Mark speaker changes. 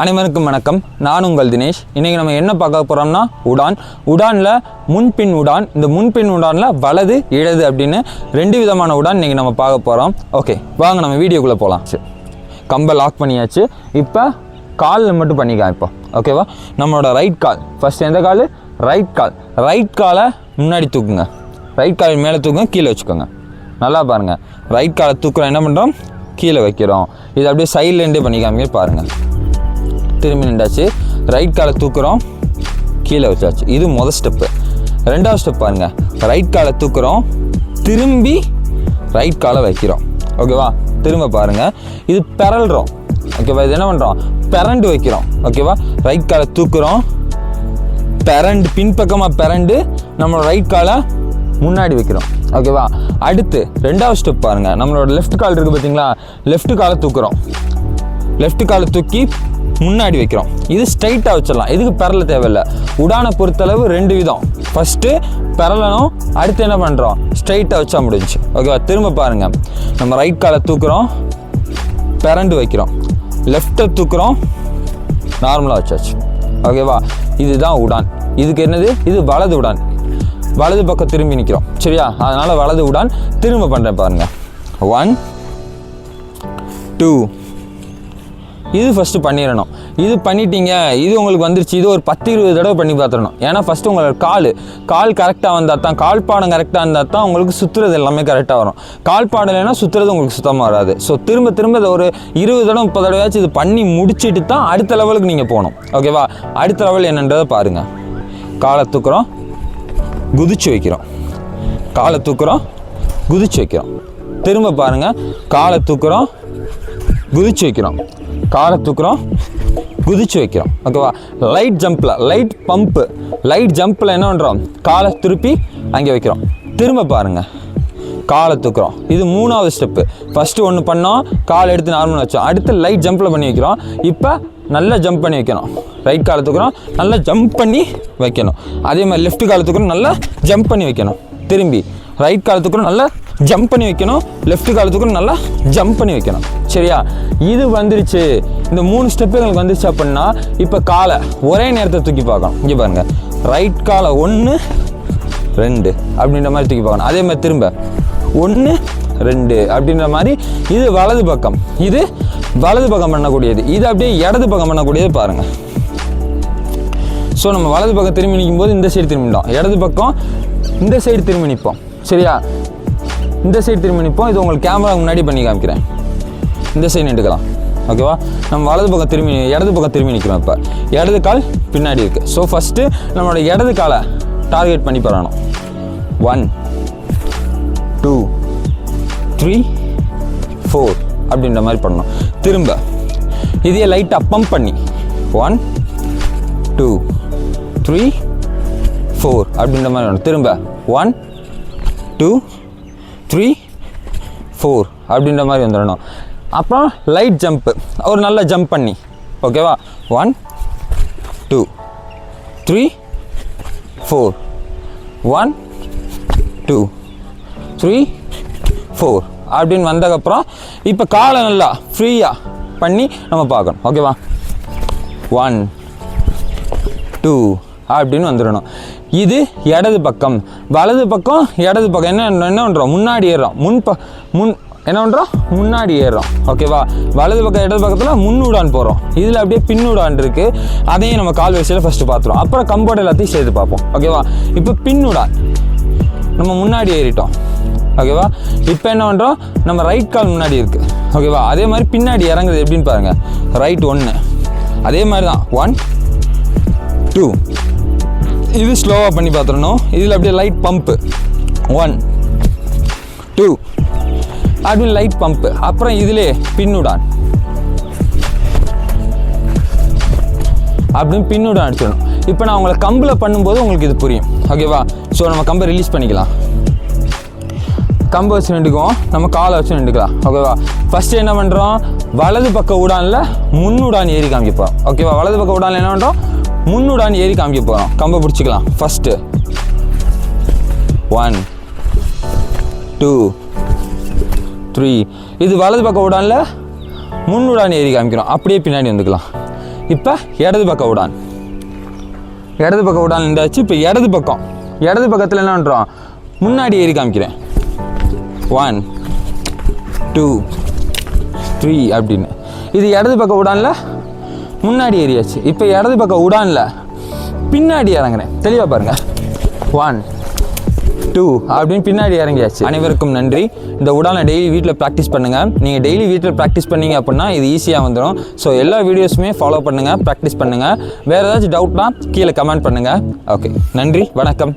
Speaker 1: அனைவருக்கும் வணக்கம். நான் உங்கள் தினேஷ். இன்றைக்கி நம்ம என்ன பார்க்க போகிறோம்னா உடான். உடானில் முன்பின் உடான். இந்த முன்பின் உடானில் வலது இடது அப்படின்னு ரெண்டு விதமான உடான் இன்றைக்கி நம்ம பார்க்க போகிறோம் ஓகே வாங்க நம்ம வீடியோக்குள்ளே போகலாம் சரி. கம்பை லாக் பண்ணியாச்சு. இப்போ காலில் மட்டும் பண்ணிக்கலாம் இப்போ. ஓகேவா? நம்மளோட ரைட் கால். ஃபஸ்ட் எந்த கால்? Write call. ரைட் காலை முன்னாடி தூக்குங்க. ரைட் கால் மேலே தூக்குங்க கீழே வச்சுக்கோங்க. நல்லா பாருங்கள் ரைட் காலை தூக்குறோம் என்ன பண்ணுறோம் கீழே வைக்கிறோம். இது அப்படியே சைட்லேருந்தே பண்ணிக்காமே பாருங்கள் திரும்பி நின்றாச்சு. ரைட் காலை தூக்குறோம். கீழே வச்சாச்சு. இது முதல் ஸ்டெப்பு ரெண்டாவது ஸ்டெப் பாருங்கள் ரைட் காலை தூக்குறோம். திரும்பி ரைட் காலை வைக்கிறோம். ஓகேவா திரும்ப பாருங்கள் இது பெறல்றோம். ஓகேவா இது என்ன பண்ணுறோம் பெரண்டு வைக்கிறோம். ஓகேவா ரைட் காலை தூக்குறோம். பெரண்டு பின்பக்கமாக பெரண்டு நம்மளோட ரைட் காலை முன்னாடி வைக்கிறோம். ஓகேவா அடுத்து ரெண்டாவது ஸ்டெப் பாருங்க. நம்மளோட லெஃப்ட் கால் இருக்குது பார்த்தீங்களா லெஃப்ட் காலை தூக்குறோம். லெஃப்ட் காலை தூக்கி முன்னாடி வைக்கிறோம். இது ஸ்ட்ரைட்டாக வச்சிடலாம். இதுக்கு பரல தேவையில்லை. உடானை பொறுத்தளவு ரெண்டு விதம். ஃபஸ்ட்டு பரலனும் அடுத்து என்ன பண்ணுறோம் ஸ்ட்ரைட்டாக வச்சா முடிஞ்சு ஓகேவா திரும்ப பாருங்கள் நம்ம ரைட் காலை தூக்குறோம். பெரண்டு வைக்கிறோம். லெஃப்ட்டை தூக்குறோம். நார்மலாக வச்சாச்சு. ஓகேவா இதுதான் உடான். இதுக்கு என்னது? இது வலது உடான். வலது பக்கம் திரும்பி நிற்கிறோம் சரியா? அதனால் வலது உடான். திரும்ப பண்ணுறேன் பாருங்கள் ஒன் டூ இது ஃபஸ்ட்டு பண்ணிடணும். இது பண்ணிட்டீங்க இது உங்களுக்கு வந்துருச்சு இது ஒரு பத்து இருபது தடவை பண்ணி பார்த்துடணும். ஏன்னா ஃபஸ்ட்டு உங்களோட கால் கால் கரெக்டாக வந்தால் தான் கால் பாடம் கரெக்டாக இருந்தால் தான் உங்களுக்கு சுற்றுறது எல்லாமே கரெக்டாக வரும். கால் பாடம் இல்லைன்னா சுற்றுறது உங்களுக்கு சுத்தமாக வராது. ஸோ திரும்ப திரும்ப இதை ஒரு இருபது தடவை முப்பது தடவையாச்சும் இது பண்ணி முடிச்சிட்டு தான் அடுத்த லெவலுக்கு நீங்கள் போகணும். ஓகேவா அடுத்த லெவல் என்னன்றதை பாருங்கள் காலை தூக்குறோம் குதிச்சு வைக்கிறோம். காலை தூக்குறோம் குதிச்சு வைக்கிறோம். திரும்ப பாருங்கள் காலை தூக்குறோம் குதிச்சு வைக்கிறோம். காலை தூக்குறோம் குதிச்சு வைக்கிறோம். ஓகேவா? லைட் ஜம்பில் லைட் பம்ப்பு லைட் ஜம்பில் என்ன பண்ணுறோம் காலை திருப்பி அங்கே வைக்கிறோம். திரும்ப பாருங்கள் காலை தூக்குறோம். இது மூணாவது ஸ்டெப்பு ஃபஸ்ட்டு ஒன்று பண்ணோம். கால் எடுத்து நார்மலாக வச்சோம். அடுத்து லைட் ஜம்பில் பண்ணி வைக்கிறோம். இப்போ நல்லா ஜம்ப் பண்ணி வைக்கணும். ரைட் காலை தூக்குறோம். நல்லா ஜம்ப் பண்ணி வைக்கணும். அதே மாதிரி லெஃப்ட் காலை தூக்குறோம். நல்லா ஜம்ப் பண்ணி வைக்கணும். திரும்பி ரைட் காலை தூக்குறோம். நல்லா ஜம்ப் பண்ணி வைக்கணும். லெஃப்ட் காலத்துக்கும் நல்லா ஜம்ப் பண்ணி வைக்கணும். சரியா? இது வந்துருச்சு. இந்த மூணு ஸ்டெப்பு எங்களுக்கு வந்துருச்சு அப்படின்னா இப்போ காலை ஒரே நேரத்தை தூக்கி பார்க்கணும். இங்கே பாருங்கள் ரைட் காலை ஒன்று ரெண்டு அப்படின்ற மாதிரி தூக்கி பார்க்கணும். அதே மாதிரி திரும்ப. ஒன்று ரெண்டு அப்படின்ற மாதிரி இது வலது பக்கம். இது வலது பக்கம் பண்ணக்கூடியது. இது அப்படியே இடது பக்கம் பண்ணக்கூடியது பாருங்கள் ஸோ நம்ம வலது பக்கம் திரும்பி நிற்கும் போது இந்த சைடு திரும்பிட்டோம். இடது பக்கம் இந்த சைடு திரும்பி நிற்போம். சரியா? இந்த சைடு திரும்பி நிற்போம் இது உங்களுக்கு கேமரா முன்னாடி பண்ணி காமிக்கிறேன். இந்த சைடு நின்றுக்கலாம். ஓகேவா நம்ம வலது பக்கம் திரும்பி இடது பக்கம் திரும்பி நிற்கிறோம் இப்போ. இடது கால் பின்னாடி இருக்குது ஸோ ஃபஸ்ட்டு நம்மளோட இடது காலை டார்கெட் பண்ணி பரணும் ஒன் டூ த்ரீ ஃபோர் அப்படின்ற மாதிரி பண்ணணும். திரும்ப. இதையே லைட்டாக பம்ப் பண்ணி. ஒன் டூ த்ரீ ஃபோர் அப்படின்ற மாதிரி வேணும் திரும்ப. ஒன் டூ த்ரீ ஃபோர் அப்படின்ற மாதிரி வந்துடணும். அப்புறம் லைட் ஜம்ப்பு ஒரு நல்ல ஜம்ப் பண்ணி. ஓகேவா one two three four one two three four அப்படின்னு வந்ததுக்கப்புறம் இப்போ காலை நல்லா ஃப்ரீயாக பண்ணி நம்ம பார்க்கணும். ஓகேவா ஒன் டூ அப்படின்னு வந்துடணும். இது இடது பக்கம். வலது பக்கம் இடது பக்கம். என்ன என்ன பண்ணுறோம் முன்னாடி ஏறுறோம். முன் ப முன் என்ன பண்ணுறோம் முன்னாடி ஏறுறோம். ஓகேவா வலது பக்கம் இடது பக்கத்தில் முன்னுடான் போகிறோம் இதில் அப்படியே பின்னுடான் இருக்குது அதையும் நம்ம கால் வரிசையில் ஃபஸ்ட்டு பார்த்துருவோம். அப்புறம் கம்போர்ட் எல்லாத்தையும் சேர்த்து பார்ப்போம். ஓகேவா இப்போ பின்னுடான் நம்ம முன்னாடி ஏறிட்டோம். ஓகேவா இப்போ என்ன பண்ணுறோம் நம்ம ரைட் கால் முன்னாடி இருக்குது ஓகேவா அதே மாதிரி பின்னாடி இறங்குது எப்படின்னு பாருங்கள் ரைட் ஒன்று அதே மாதிரி தான் ஒன் டூ இது ஸ்லோவாக பண்ணி பார்த்துடணும். இதில் அப்படியே லைட் பம்ப்பு ஒன் டூ அப்படின்னு லைட் பம்ப்பு அப்புறம் இதிலே பின்னுடான் அப்படின்னு பின்னுடான் அடிச்சிடணும். இப்போ நான் உங்களை கம்பில் பண்ணும்போது உங்களுக்கு இது புரியும். ஓகேவா ஸோ நம்ம கம்பை ரிலீஸ் பண்ணிக்கலாம். கம்பை வச்சு நின்றுக்குவோம். நம்ம காலை வச்சு நின்றுக்கலாம். ஓகேவா ஃபஸ்ட்டு என்ன பண்ணுறோம் வலது பக்க உடானில் முன்னுடான் ஏறி காமிக்க ஓகேவா வலது பக்க உடானில் என்ன பண்ணுறோம் முன்னுடான் ஏறி காமிக்க போகிறோம் கம்பை பிடிச்சிக்கலாம். ஃபஸ்ட்டு ஒன் டூ த்ரீ இது வலது பக்கம் உடானில் முன்னுடான் ஏறி காமிக்கிறோம். அப்படியே பின்னாடி வந்துக்கலாம். இப்போ இடது பக்கம் உடான். இடது பக்கம் உடான் இருந்தாச்சு இப்போ இடது பக்கம். இடது பக்கத்தில் என்ன பண்ணுறோம் முன்னாடி ஏறி காமிக்கிறேன். ஒன் டூ த்ரீ அப்படின்னு. இது இடது பக்கம் உடான்ல முன்னாடி ஏறியாச்சு. இப்போ இடது பக்கம் உடான்ல. பின்னாடி இறங்குறேன். தெளிவாக பாருங்க. ஒன் டூ அப்படின்னு பின்னாடி இறங்கியாச்சு. அனைவருக்கும் நன்றி. இந்த உடானை டெய்லி வீட்டில் ப்ராக்டிஸ் பண்ணுங்கள் நீங்கள் டெய்லி வீட்டில் ப்ராக்டிஸ் பண்ணீங்க அப்படின்னா இது ஈஸியாக வந்துடும் ஸோ எல்லா வீடியோஸுமே ஃபாலோ பண்ணுங்கள் ப்ராக்டிஸ் பண்ணுங்கள் வேறு ஏதாச்சும் டவுட்னா கீழே கமெண்ட் பண்ணுங்கள் ஓகே நன்றி வணக்கம்.